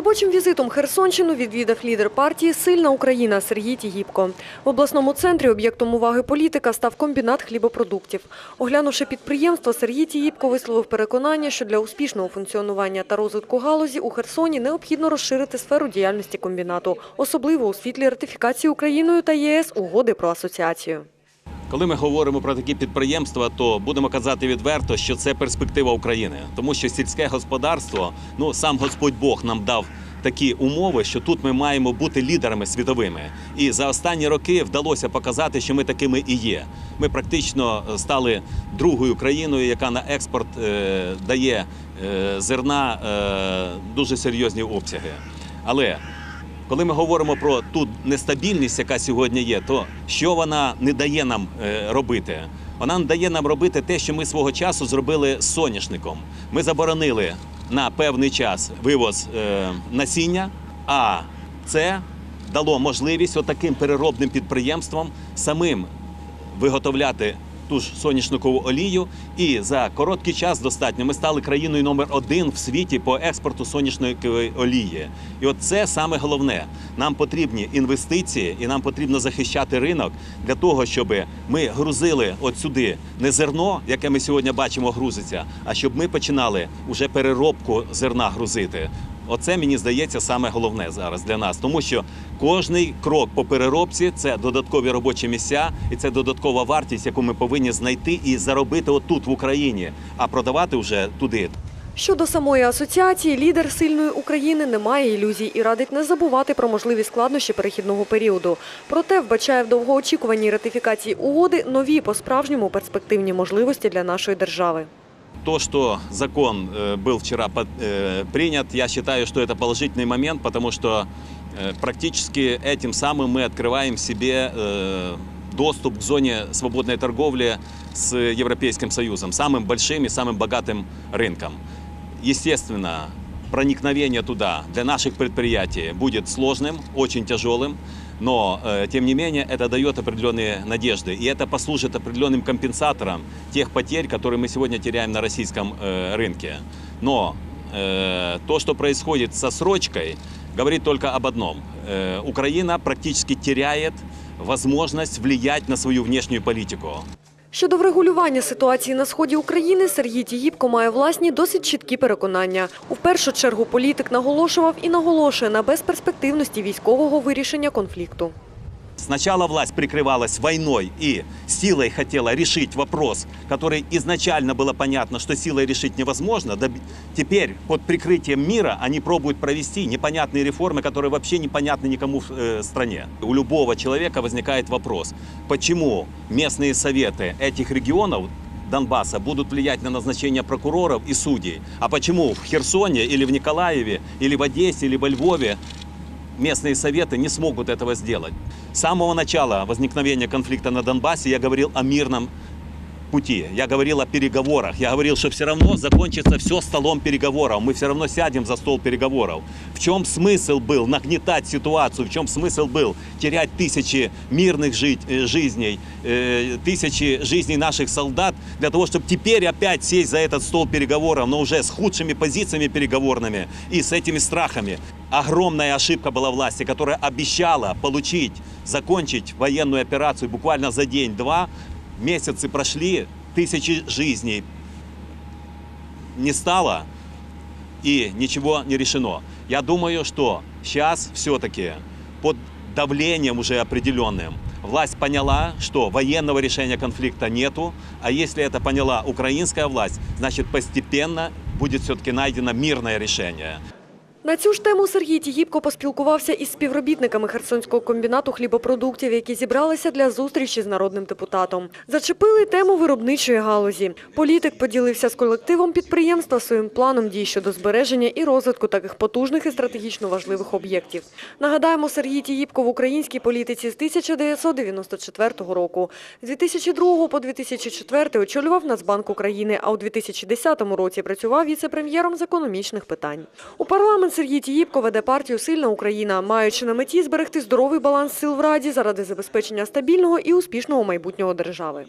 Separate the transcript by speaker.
Speaker 1: робочим візитом Херсонщину відвідав лідер партії Сильна Україна Сергій Тігіпко. В обласному центрі об'єктом уваги політика став комбінат хлібопродуктів. Оглянувши підприємство, Сергій Тігіпко висловив переконання, що для успішного функціонування та розвитку галузі у Херсоні необхідно розширити сферу діяльності комбінату, особливо у світлі ратифікації Україною та ЄС угоди про асоціацію.
Speaker 2: Коли ми говоримо про такі підприємства, то будемо казати відверто, що це перспектива України, тому що сільське господарство, ну сам Господь Бог нам дав такі умови, що тут ми маємо бути лідерами світовими. І за останні роки вдалося показати, що ми такими і є. Ми практично стали другою країною, яка на експорт е, дає е, зерна е, дуже серйозні обсяги. Але коли ми говоримо про ту нестабільність, яка сьогодні є, то що вона не дає нам е, робити? Вона не дає нам робити те, що ми свого часу зробили з соняшником. Ми заборонили на певний час вивоз е, насіння, а це дало можливість отаким переробним підприємствам самим виготовляти ту ж соняшникову олію. І за короткий час достатньо ми стали країною номер один в світі по експорту соняшникової олії. І от це саме головне. Нам потрібні інвестиції, і нам потрібно захищати ринок для того, щоб ми грузили от сюди не зерно, яке ми сьогодні бачимо, грузиться, а щоб ми починали уже переробку зерна грузити. Оце мені здається саме головне зараз для нас, тому що кожний крок по переробці це додаткові робочі місця, і це додаткова вартість, яку ми повинні знайти і заробити отут в Україні, а продавати вже туди.
Speaker 1: Щодо самої асоціації, лідер сильної України не має ілюзій і радить не забувати про можливі складнощі перехідного періоду. Проте вбачає в довгоочікуваній ратифікації угоди нові по-справжньому перспективні можливості для нашої держави
Speaker 2: То, что закон э, был вчера под- э, принят, я считаю, что это положительный момент, потому что э, практически этим самым мы открываем себе э, доступ к зоне свободной торговли с Европейским Союзом, самым большим и самым богатым рынком. Естественно, проникновение туда для наших предприятий будет сложным, очень тяжелым, но, э, тем не менее, это дает определенные надежды. И это послужит определенным компенсатором тех потерь, которые мы сегодня теряем на российском э, рынке. Но э, то, что происходит со срочкой, говорит только об одном. Украина практически теряет возможность влиять на свою внешнюю политику.
Speaker 1: Щодо врегулювання ситуації на сході України, Сергій Тігіпко має власні досить чіткі переконання. У першу чергу політик наголошував і наголошує на безперспективності військового вирішення конфлікту.
Speaker 2: Сначала власть прикрывалась войной и силой хотела решить вопрос, который изначально было понятно, что силой решить невозможно. Теперь под прикрытием мира они пробуют провести непонятные реформы, которые вообще непонятны никому в э, стране. У любого человека возникает вопрос, почему местные советы этих регионов Донбасса будут влиять на назначение прокуроров и судей. А почему в Херсоне или в Николаеве, или в Одессе, или во Львове местные советы не смогут этого сделать. С самого начала возникновения конфликта на Донбассе я говорил о мирном пути. Я говорил о переговорах. Я говорил, что все равно закончится все столом переговоров. Мы все равно сядем за стол переговоров. В чем смысл был нагнетать ситуацию? В чем смысл был терять тысячи мирных жить- э, жизней, э, тысячи жизней наших солдат для того, чтобы теперь опять сесть за этот стол переговоров, но уже с худшими позициями переговорными и с этими страхами? Огромная ошибка была власти, которая обещала получить, закончить военную операцию буквально за день-два. Месяцы прошли, тысячи жизней не стало и ничего не решено. Я думаю, что сейчас все-таки под давлением уже определенным власть поняла, что военного решения конфликта нету, а если это поняла украинская власть, значит постепенно будет все-таки найдено мирное решение.
Speaker 1: На цю ж тему Сергій Тігіпко поспілкувався із співробітниками Херсонського комбінату хлібопродуктів, які зібралися для зустрічі з народним депутатом. Зачепили тему виробничої галузі. Політик поділився з колективом підприємства своїм планом дій щодо збереження і розвитку таких потужних і стратегічно важливих об'єктів. Нагадаємо, Сергій Тігіпко в українській політиці з 1994 року. З 2002 по 2004 очолював Нацбанк України, а у 2010 році працював віце-прем'єром з економічних питань. У парламент Сергій Тіїпко веде партію Сильна Україна, маючи на меті зберегти здоровий баланс сил в Раді заради забезпечення стабільного і успішного майбутнього держави.